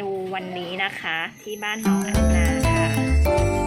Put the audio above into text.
นูวันนี้นะคะ ที่บ้านน้องอันนาค่ะ